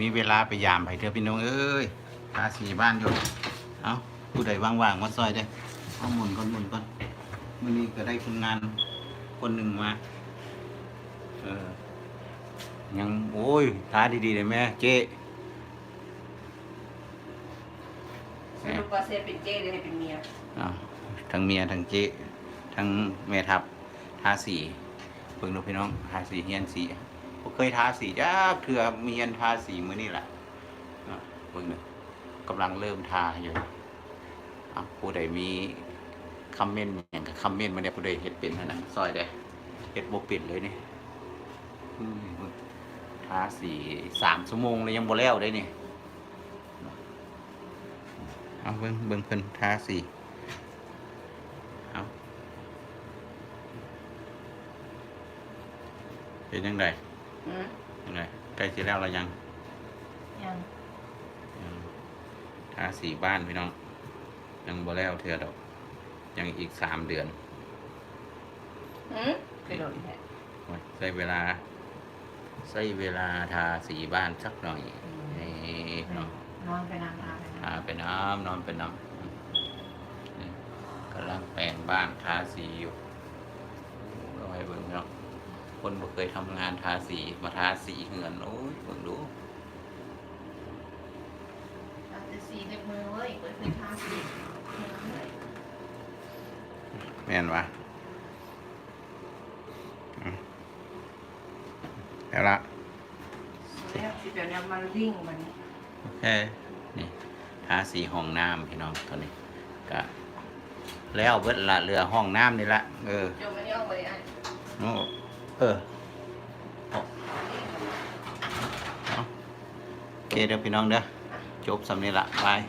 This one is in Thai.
มีเวลาไปยามไปเถอะพี่น้องเอ้ยทาสีบ้านอยู่ เอาผู้ใดว่างๆมาซอยได้อเอาหมุนก่อนหมุนก่อนมื่อนี้ก็ได้คนงานคนหนึ่งมา เออ ยังโอ้ยทาดีๆเลยแม่เจ๊สรุปว่าเซเป็นเจ้หรือให้เป็นเมียอ้าวทั้งเมียทั้งเจ๊ทั้งแม่ทัพทาสีเพิ่งดูพี่น้องทาสีเฮียนสี เคยทาสีจ้าเถื่อมีเฮียนทาสีมือนี่แหละอะเพิ่งกำลังเริ่มทาอยู่ผู้ใดมีคอมเมนต์อย่างกับคอมเมนต์มาเนี่ยผู้ใดเฮ็ดเป็นเท่านั้นซอยได้เฮ็ดบ่เป็นเลยนี่ทาสีสามชั่วโมงเลยยังบ่แล้วได้นี่เอาเบิ่งเบิ่งเพิ่นทาสีเอาเป็นยังไง อืมยังไงใกล้สิแล้วหรือยังยังอืมทาสีบ้านพี่น้อง ยังบ่แล้วเทื่อดอก ยังอีกสามเดือนอืมกระโดดแท้โอ้ยใช้เวลา ใช้เวลาทาสีบ้านสักหน่อยนี่เนาะนอนไปนานๆไปทาไปน้ำนอนไปน้ำอืมนี่กำลังแปลงบ้านทาสีอยู่ก็ให้เบิ่งเนาะ คนบ่เคยทำงานทาสีมาทาสีเหือนโอ้ยเบิ่งดูอาจจะสีเล็บมือเว้ยเว้ยเป็นทาสีแม่นวะอืมแล้วละแล้วสิเดี๋ยวนี้มันวิ่งมันโอเคนี่ทาสีห้องน้ำพี่น้องตัวนี้ก็แล้วเบิดละเรือห้องน้ำนี่ละเออจมไม่ได้เอาไปอะ โอ้เออเออโอเคเดี๋ยวพี่น้องเด้อจบสำเนี้ละบาย